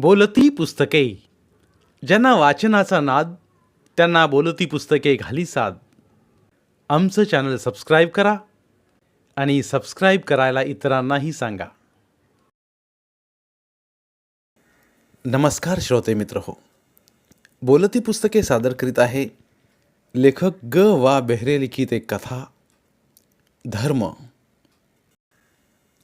बोलती पुस्तके. ज्यांना वाचनाचा नाद त्यांना बोलती पुस्तके घाली साद. आमचं चॅनल सबस्क्राईब करा आणि सबस्क्राईब करायला इतरांनाही सांगा. नमस्कार श्रोते मित्र हो. बोलती पुस्तके सादर करीत आहे लेखक ग. वा. बेहरे लिखित एक कथा धर्म.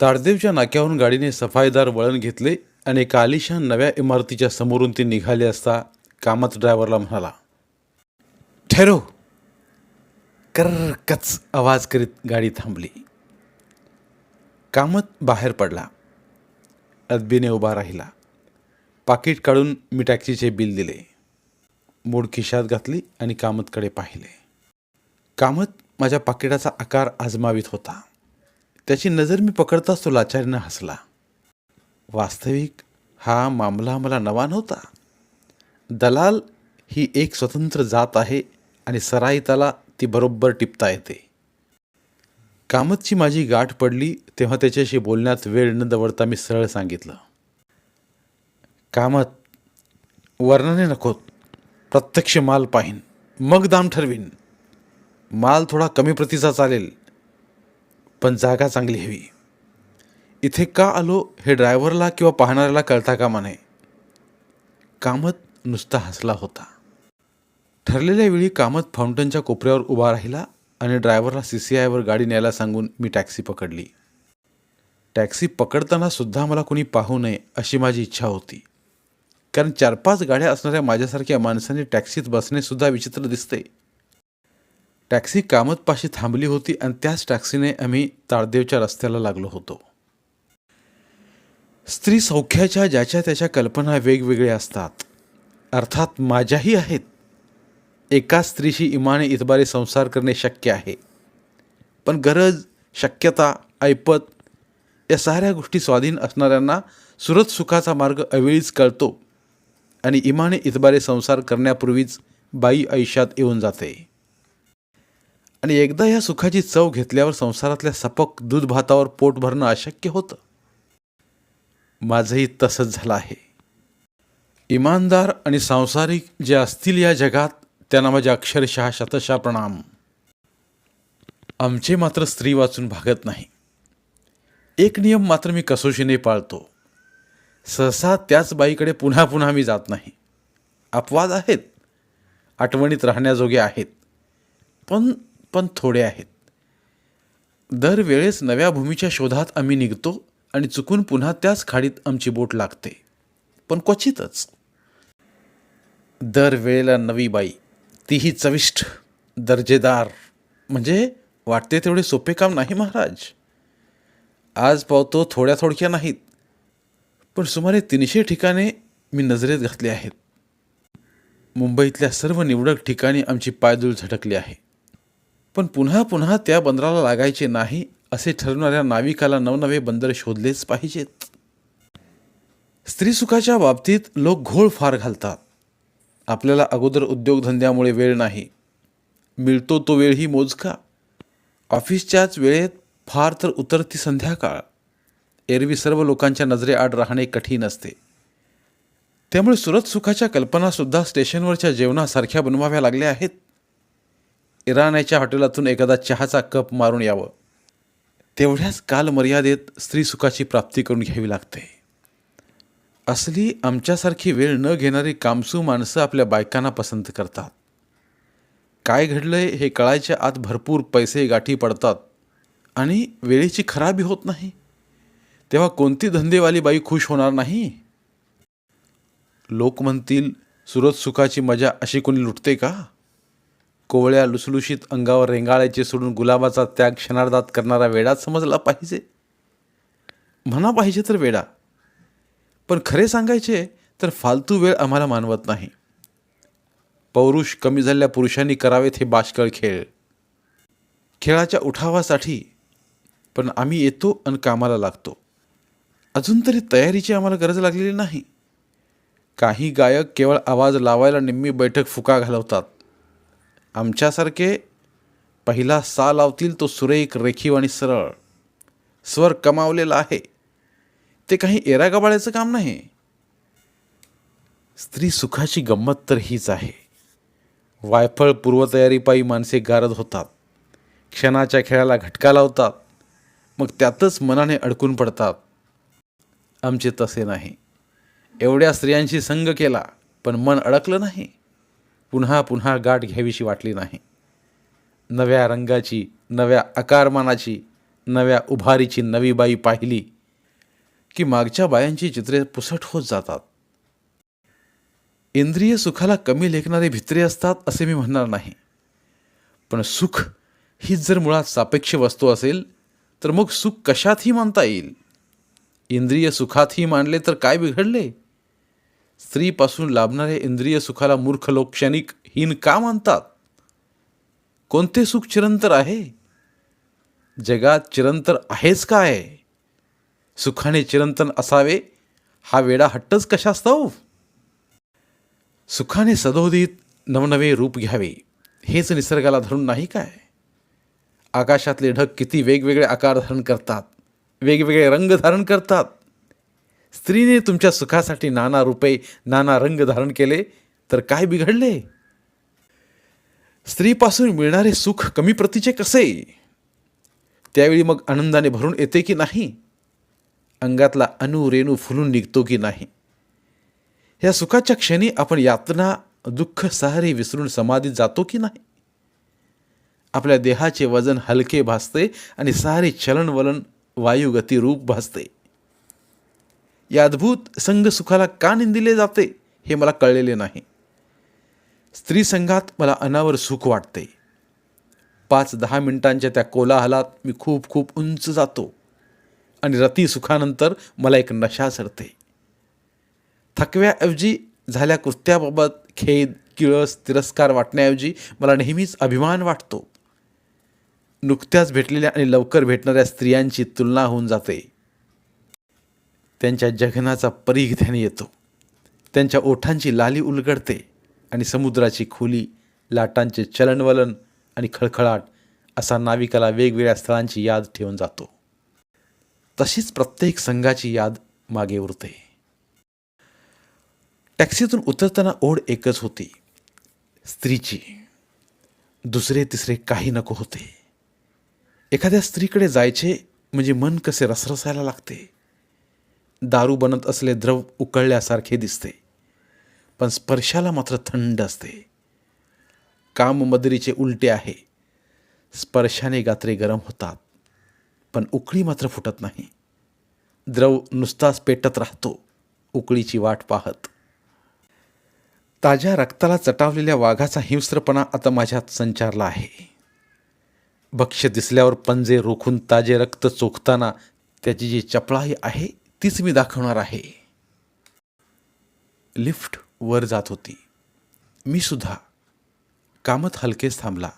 ताडदेवच्या नाक्यावरून गाडीने सफाईदार वळण घेतले. आणि एका आलिशान नव्या इमारतीच्या समोरून ती निघाली असता कामत ड्रायव्हरला म्हणाला ठेरो. कर्रकच आवाज करीत गाडी थांबली. कामत बाहेर पडला. अदबीने उभा राहिला. पाकिट काढून मी टॅक्सीचे बिल दिले. मूड खिशात घातली आणि कामतकडे पाहिले. कामत माझ्या पाकिटाचा आकार आजमावित होता. त्याची नजर मी पकडताच तो लाचारीनं हसला. वास्तविक हा मामला मला नवा नव्हता. दलाल ही एक स्वतंत्र जात आहे आणि सराईताला ती बरोबर टिपता येते. कामतची माझी गाठ पडली तेव्हा त्याच्याशी बोलण्यात वेळ न दवडता मी सरळ सांगितलं. कामत वर्णने नकोत प्रत्यक्ष माल पाहीन. मग दाम ठरवीन. माल थोडा कमी प्रतीचा चालेल पण जागा चांगली हवी. इथे का आलो हे ड्रायव्हरला किंवा पाहणाऱ्याला कळता कामा नये. कामत नुसता हसला होता. ठरलेल्या वेळी कामत फाउंटनच्या कोपऱ्यावर उभा राहिला आणि ड्रायव्हरला सी सी आयवर गाडी न्यायला सांगून मी टॅक्सी पकडली. टॅक्सी पकडताना सुद्धा मला कोणी पाहू नये अशी माझी इच्छा होती. कारण चार पाच गाड्या असणाऱ्या माझ्यासारख्या माणसाने टॅक्सीत बसणेसुद्धा विचित्र दिसते. टॅक्सी कामतपाशी थांबली होती आणि त्याच टॅक्सीने आम्ही ताळदेवच्या रस्त्याला लागलो होतो. स्त्री सौख्याच्या ज्याच्या त्याच्या कल्पना वेगवेगळ्या असतात. अर्थात माझ्याही आहेत. एका स्त्रीशी इमाने इतबारे संसार करणे शक्य आहे. पण गरज शक्यता ऐपत या साऱ्या गोष्टी स्वाधीन असणाऱ्यांना सुरत सुखाचा मार्ग अवेळीच कळतो आणि इमाने इतबारे संसार करण्यापूर्वीच बाई आयुष्यात येऊन जाते. आणि एकदा या सुखाची चव घेतल्यावर संसारातल्या सपक दूध भातावर पोट भरणं अशक्य होतं. माझंही तसंच झालं आहे. इमानदार आणि सांसारिक जे असतील या जगात त्यांना माझ्या अक्षरशः शतशः प्रणाम. आमचे मात्र स्त्री वाचून भागत नाही. एक नियम मात्र मी कसोशीने पाळतो. सहसा त्याच बाईकडे पुन्हा पुन्हा मी जात नाही. अपवाद आहेत. आठवणीत राहण्याजोगे आहेत. पण पण थोडे आहेत. दरवेळेस नव्या भूमीच्या शोधात आम्ही निघतो आणि चुकून पुन्हा त्याच खाडीत आमची बोट लागते. पण क्वचितच. दरवेळेला नवी बाई तीही चविष्ट दर्जेदार. म्हणजे वाटते तेवढे सोपे काम नाही महाराज. आज पावतो थोड्या थोडक्या नाहीत. पण सुमारे तीनशे ठिकाणे मी नजरेत घातली आहेत. मुंबईतल्या सर्व निवडक ठिकाणी आमची पायदूळ झटकली आहे. पण पुन्हा पुन्हा त्या बंदराला लागायचे नाही असे ठरवणाऱ्या नाविकाला नवनवे बंदर शोधलेच पाहिजेत. स्त्रीसुखाच्या बाबतीत लोक घोळ फार घालतात. आपल्याला अगोदर उद्योगधंद्यामुळे वेळ नाही. मिळतो तो वेळही मोजका. ऑफिसच्याच वेळेत फार तर उतरती संध्याकाळ. एरवी सर्व लोकांच्या नजरेआड राहणे कठीण असते. त्यामुळे सुरत सुखाच्या कल्पनासुद्धा स्टेशनवरच्या जेवणासारख्या बनवाव्या लागल्या आहेत. इराण्याच्या हॉटेलातून एखादा चहाचा कप मारून यावं. तेवढ्याच कालमर्यादेत स्त्रीसुखाची प्राप्ती करून घ्यावी लागते. असली आमच्यासारखी वेळ न घेणारी कामसू माणसं आपल्या बायकांना पसंत करतात. काय घडलंय हे कळायच्या आत भरपूर पैसे गाठी पडतात आणि वेळेची खराबी होत नाही. तेव्हा कोणती धंदेवाली बाई खुश होणार नाही? लोक म्हणतील सुरत सुखाची मजा अशी कोणी लुटते का? कोवळ्या लुसलुशीत अंगावर रेंगाळायचे सोडून गुलाबाचा त्याग क्षणार्धात करणारा वेडाच समजला पाहिजे? म्हणा पाहिजे तर वेडा. पण खरे सांगायचे तर फालतू वेळ आम्हाला मानवत नाही. पौरुष कमी झालेल्या पुरुषांनी करावेत हे बाष्कळ खेळ. खेळाच्या उठावासाठी पण आम्ही येतो आणि कामाला लागतो. अजून तरी तयारीची आम्हाला गरज लागलेली नाही. काही गायक केवळ आवाज लावायला निम्मी बैठक फुका घालवतात. आमच्यासारखे पहिला सा लावतील तो सुरेख रेखीव आणि सरळ. स्वर कमावलेला आहे. ते काही एरागबाळ्याचं काम नाही. स्त्री सुखाची गंमत तर हीच आहे. वायफळ पूर्वतयारीपायी माणसे गारद होतात. क्षणाच्या खेळाला घटका लावतात. मग त्यातच मनाने अडकून पडतात. आमचे तसे नाही. एवढ्या स्त्रियांशी संग केला पण मन अडकलं नाही. पुन्हा पुन्हा गाठ घ्यावीशी वाटली नाही. नव्या रंगाची नव्या आकारमानाची नव्या उभारीची नवी बाई पाहिली की मागच्या बायांची चित्रे पुसट होत जातात. इंद्रिय सुखाला कमी लेखणारे भित्रे असतात असे मी म्हणणार नाही. पण सुख हीच जर मुळात सापेक्ष वस्तू असेल तर मग सुख कशातही मानता येईल. इंद्रिय सुखातही मानले तर काय बिघडले? स्त्रीपासून लाभणाऱ्या इंद्रिय सुखाला मूर्ख लोक क्षणिक हीन का मानतात? कोणते सुख चिरंतर आहे? जगात चिरंतर आहेच काय? सुखाने चिरंतन असावे हा वेडा हट्टच कशास्तव? सुखाने सदोदित नवनवे रूप घ्यावे हेच निसर्गाला धरून नाही काय? आकाशातले ढग किती वेगवेगळे आकार धारण करतात वेगवेगळे रंग धारण करतात स्त्रीने तुमच्या सुखासाठी नाना रूपे नाना रंग धारण केले तर काय बिघडले? स्त्रीपासून मिळणारे सुख कमी प्रतीचे कसे? त्यावेळी मग आनंदाने भरून येते की नाही? अंगातला अणू रेणू फुलून निघतो की नाही? ह्या सुखाच्या क्षणी आपण यातना दुःख सहारे विसरून समाधीत जातो की नाही? आपल्या देहाचे वजन हलके भासते आणि सारे चलनवलन वायुगती रूप भासते. या अद्भुत संघ सुखाला का निंदिले जाते हे मला कळलेले नाही. स्त्री संघात मला अनावर सुख वाटते. पाच दहा मिनिटांच्या त्या कोलाहलात मी खूप खूप उंच जातो आणि रती सुखानंतर मला एक नशा सरते. थकव्याऐवजी झाल्या कृत्याबाबत खेद किळस तिरस्कार वाटण्याऐवजी मला नेहमीच अभिमान वाटतो. नुकत्याच भेटलेल्या आणि लवकर भेटणाऱ्या स्त्रियांची तुलना होऊन जाते. त्यांच्या जघनाचा परीघ ध्यानी येतो. त्यांच्या ओठांची लाली उलगडते आणि समुद्राची खोली लाटांचे चलनवलन आणि खळखळाट असा नाविकाला वेगवेगळ्या स्थळांची याद ठेवून जातो. तशीच प्रत्येक संघाची याद मागे उरते. टॅक्सीतून उतरताना ओढ एकच होती. स्त्रीची. दुसरे तिसरे काही नको होते. एखाद्या स्त्रीकडे जायचे म्हणजे मन कसे रसरसायला लागते. दारू बनत असले द्रव उकळल्यासारखे दिसते. पण स्पर्शाला मात्र थंड असते. काम मदरीचे उलटे आहे. स्पर्शाने गात्रे गरम होतात. पण उकळी मात्र फुटत नाही. द्रव नुसताच पेटत राहतो. उकळीची वाट पाहत. ताज्या रक्ताला चटावलेल्या वाघाचा हिंस्त्रपणा आता माझ्यात संचारला आहे. भक्ष्य दिसल्यावर पंजे रोखून ताजे रक्त चोखताना त्याची जी चपळाई आहे तीच मी दाखवणार आहे. लिफ्ट वर जात होती. मी सुद्धा. कामत हलकेच थांबला.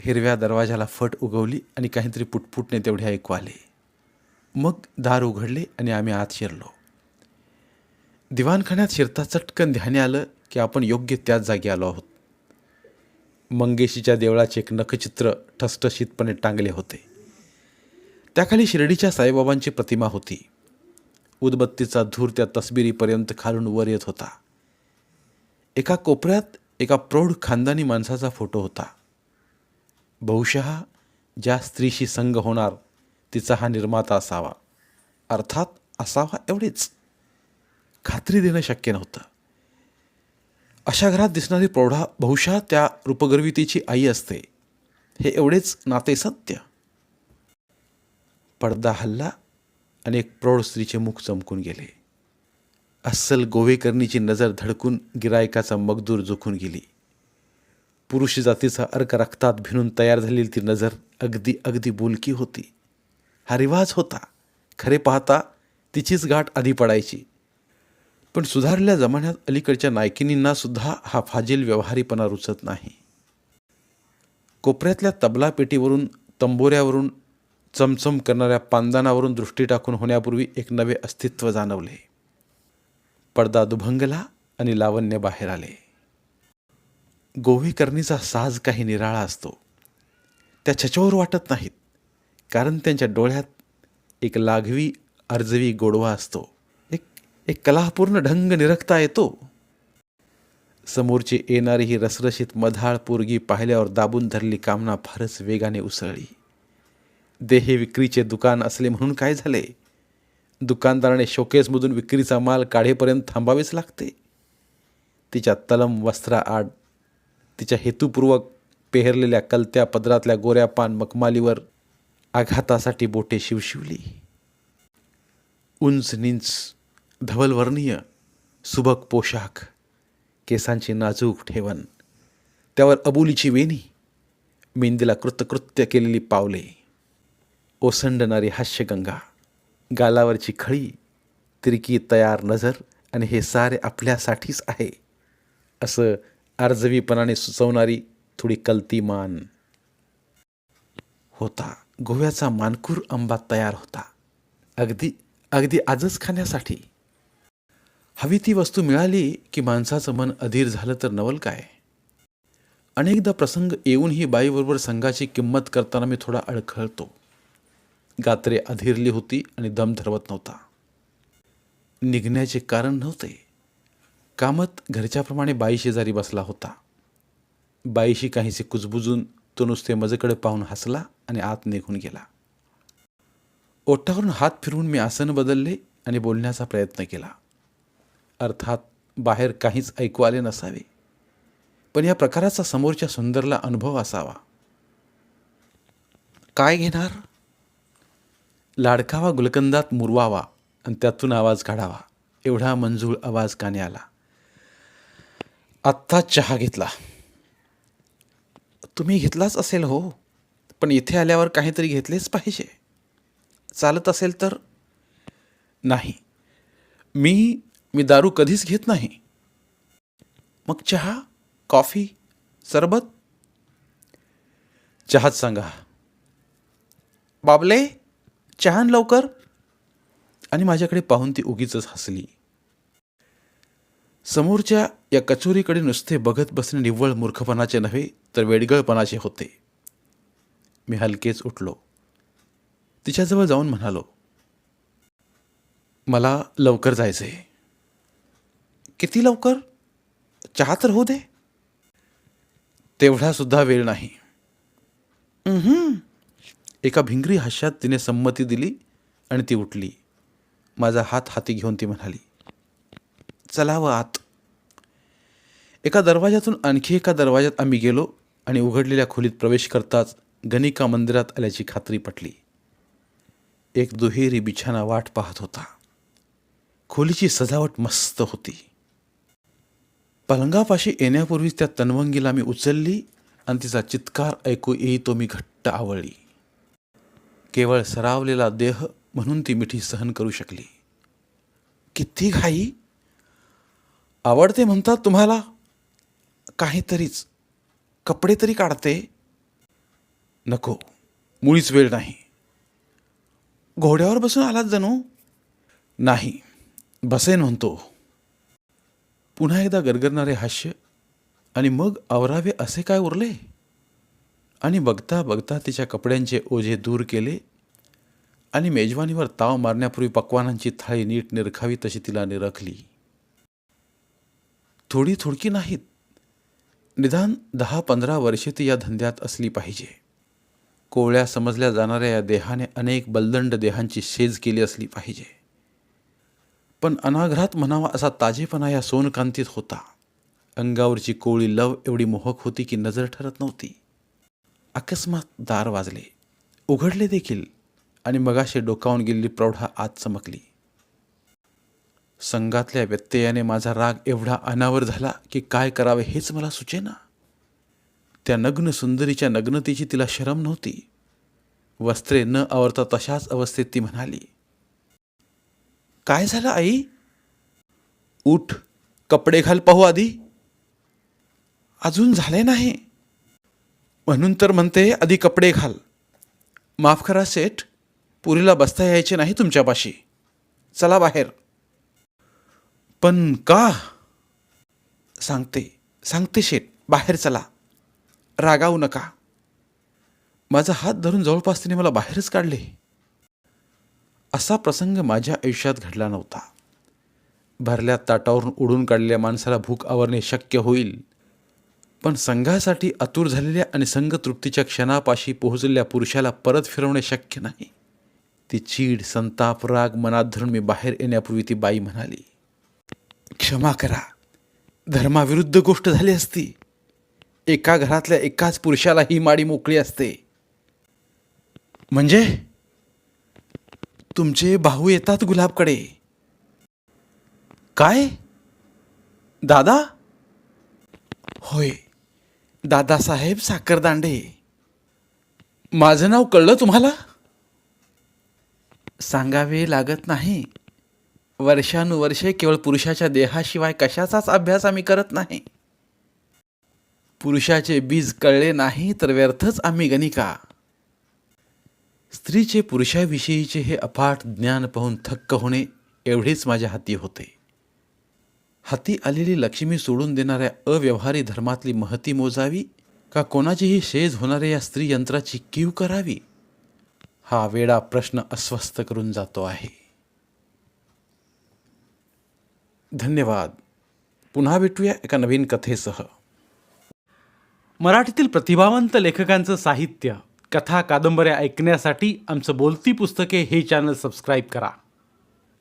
हिरव्या दरवाजाला फट उगवली आणि काहीतरी पुटपुटणे तेवढे ऐकू आले. मग दार उघडले आणि आम्ही आत शिरलो. दिवाणखान्यात शिरता चटकन ध्याने आलं की आपण योग्य त्याच जागी आलो आहोत. मंगेशीच्या देवळाचे एक नखचित्र ठसठशीतपणे टांगले होते. त्याखाली शिर्डीच्या साईबाबांची प्रतिमा होती. उदबत्तीचा धूर त्या तसबिरीपर्यंत खालून वर येत होता. एका कोपऱ्यात एका प्रौढ खानदानी माणसाचा फोटो होता. बहुशः ज्या स्त्रीशी संग होणार तिचा हा निर्माता असावा. अर्थात असावा एवढेच. खात्री देणं शक्य नव्हतं. अशा घरात दिसणारी प्रौढा बहुशः त्या रूपगर्वितीची आई असते. हे एवढेच नाते सत्य. पडदा हल्ला आणि एक प्रौढ स्त्रीचे मुख चमकून गेले. अस्सल गोवेकर्णीची नजर धडकून गिरायकाचा मगदूर झुकून गेली. पुरुष जातीचा अर्क रक्तात भिनून तयार झालेली ती नजर अगदी अगदी बोलकी होती. हा रिवाज होता. खरे पाहता तिचीच गाठ आधी पडायची. पण सुधारलेल्या जमान्यात अलीकडच्या नायकिनींना सुद्धा हा फाजील व्यवहारीपणा रुचत नाही. कोपऱ्यातल्या तबला पेटीवरून तंबोऱ्यावरून चमचम करणाऱ्या पांदानावरून दृष्टी टाकून होण्यापूर्वी एक नवे अस्तित्व जाणवले. पडदा दुभंगला आणि लावण्य बाहेर आले. गोवेकर्णीचा साज काही निराळा असतो. त्या छचोर वाटत नाहीत कारण त्यांच्या डोळ्यात एक लाघवी अर्जवी गोडवा असतो. एक एक कलापूर्ण ढंग निरखता येतो. समोरची येणारी ही रसरशीत मधाळ पोरगी पाहिल्यावर दाबून धरली कामना फारच वेगाने उसळली. देहे विक्रीचे दुकान असले म्हणून काय झाले? दुकानदाराने शोकेसमधून विक्रीचा माल काढेपर्यंत थांबावेच लागते. तिच्या तलम वस्त्राआड तिच्या हेतुपूर्वक पेहरलेल्या कलत्या पदरातल्या गोऱ्या पान मखमालीवर आघातासाठी बोटे शिवशिवली. उंच निंच धवलवर्णीय सुबक पोशाख केसांची नाजूक ठेवण त्यावर अबोलीची वेणी मेंदीला कृतकृत्य केलेली पावले. ओसंडणारी हास्यगंगा गालावरची खळी तिरकी तयार नजर आणि हे सारे आपल्यासाठीच आहे असं आर्जवीपणाने सुचवणारी थोडी कलती मान. होता गोव्याचा मानकूर आंबा तयार होता अगदी अगदी आजच खाण्यासाठी. हवी ती वस्तू मिळाली की माणसाचं मन अधीर झालं तर नवल काय? अनेकदा प्रसंग येऊनही बाईबरोबर संघाची किंमत करताना मी थोडा अडखळतो. गात्रे अधीरली होती आणि दम धरवत नव्हता. निघण्याचे कारण नव्हते. कामत घरच्याप्रमाणे बाई शेजारी बसला होता. बाईशी काहीसे कुजबुजून तो नुसते मजेकडे पाहून हसला आणि आत निघून गेला. ओठावरून हात फिरवून मी आसन बदलले आणि बोलण्याचा प्रयत्न केला. अर्थात बाहेर काहीच ऐकू आले नसावे. पण या प्रकाराचा समोरच्या सुंदरला अनुभव असावा. काय घेणार? लाडकावा गुलकंदात मुरवावा आणि त्यातून आवाज काढावा. एवढा मंजूळ आवाज काने आला. आत्ता चहा घेतला. तुम्ही घेतलाच असेल हो पण इथे आल्यावर काहीतरी घेतलेच पाहिजे. चालत असेल तर? नाही. मी मी दारू कधीच घेत नाही. मग चहा कॉफी सरबत? चहाच सांगा. बाबले? चहान लवकर आणि माझ्याकडे पाहून ती उगीच हसली. समोरच्या या कचोरीकडे नुसते बघत बसणे निव्वळ मूर्खपणाचे नव्हे तर वेडगळपणाचे होते. मी हलकेच उठलो. तिच्याजवळ जाऊन म्हणालो मला लवकर जायचंय. किती लवकर? चहा तर होऊ दे. तेवढा सुद्धा वेळ नाही. एका भिंगरी हास्यात तिने संमती दिली आणि ती उठली. माझा हात हाती घेऊन ती म्हणाली चलावं आत. एका दरवाजातून आणखी एका दरवाजात आम्ही गेलो आणि उघडलेल्या खोलीत प्रवेश करताच गणिका मंदिरात आल्याची खात्री पटली. एक दुहेरी बिछाना वाट पाहत होता. खोलीची सजावट मस्त होती. पलंगापाशी येण्यापूर्वीच त्या तनवंगीला मी उचलली आणि तिचा चित्कार ऐकू येई तो मी घट्ट आवळली. केवळ सरावलेला देह म्हणून ती मिठी सहन करू शकली. किती घाई. आवडते म्हणतात तुम्हाला काहीतरीच. कपडे तरी काढते. नको मुळीच वेळ नाही. घोड्यावर बसून आलात जणू? नाही बसेन म्हणतो. पुन्हा एकदा गरगरणारे हास्य आणि मग आवरावे असे काय उरले? आणि बघता बघता तिच्या कपड्यांचे ओझे दूर केले आणि मेजवानीवर ताव मारण्यापूर्वी पक्वानांची थाळी नीट निरखावी तशी तिला निरखली. थोडी थोडकी नाहीत. निदान दहा पंधरा वर्षे ती या धंद्यात असली पाहिजे. कोवळ्या समजल्या जाणाऱ्या या देहाने अनेक बलदंड देहांची शेज केली असली पाहिजे. पण अनाघात म्हणावा असा ताजेपणा या सोनकांतीत होता. अंगावरची कोवळी लव एवढी मोहक होती की नजर ठरत नव्हती. अकस्मात दार वाजले. उघडले देखील आणि मगाशी डोकावून गेलेली प्रौढा आत चमकली. संघातल्या व्यत्ययाने माझा राग एवढा अनावर झाला की काय करावे हेच मला सुचेना. त्या नग्न सुंदरीच्या नग्नतेची तिला शरम नव्हती. वस्त्रे न आवरता तशाच अवस्थेत ती म्हणाली काय झालं आई? उठ कपडे घाल पाहू आधी. अजून झाले नाही. म्हणून तर म्हणते आधी कपडे घाल. माफ करा सेठ पुरीला बसता यायचे नाही तुमच्यापाशी. चला बाहेर. पण का? सांगते सांगते शेठ बाहेर चला. रागावू नका. माझा हात धरून जवळपास तिने मला बाहेरच काढले. असा प्रसंग माझ्या आयुष्यात घडला नव्हता. भरल्या ताटावरून उडून काढलेल्या माणसाला भूक आवरणे शक्य होईल पण संघासाठी आतुर झालेल्या आणि संघतृप्तीच्या क्षणापाशी पोहोचलेल्या पुरुषाला परत फिरवणे शक्य नाही. ती चीड संताप राग मनात धरून मी बाहेर येण्यापूर्वी ती बाई म्हणाली क्षमा करा. धर्माविरुद्ध गोष्ट झाली असती. एका घरातल्या एकाच पुरुषाला ही माडी मोकळी असते. म्हणजे? तुमचे भाऊ येतात गुलाबकडे. काय? दादा? होय. दादासाहेब साखरदांडे. माझं नाव कळलं तुम्हाला? सांगावे लागत नाही. वर्षानुवर्षे केवळ पुरुषाच्या देहाशिवाय कशाचाच अभ्यास आम्ही करत नाही. पुरुषाचे बीज कळले नाही तर व्यर्थच आम्ही गणिका. स्त्रीचे पुरुषाविषयीचे हे अफाट ज्ञान पाहून थक्क होणे एवढेच माझ्या हाती होते. हाती आलेली लक्ष्मी सोडून देणाऱ्या अव्यवहारी धर्मातली महती मोजावी? का कोणाचीही शेज होणाऱ्या या स्त्री यंत्राची कीव करावी? हा वेडा प्रश्न अस्वस्थ करून जातो आहे. धन्यवाद. पुन्हा भेटूया एका नवीन कथेसह. मराठीतील प्रतिभावंत लेखकांचं साहित्य कथा कादंबऱ्या ऐकण्यासाठी आमचं बोलती पुस्तके हे चॅनल सबस्क्राईब करा.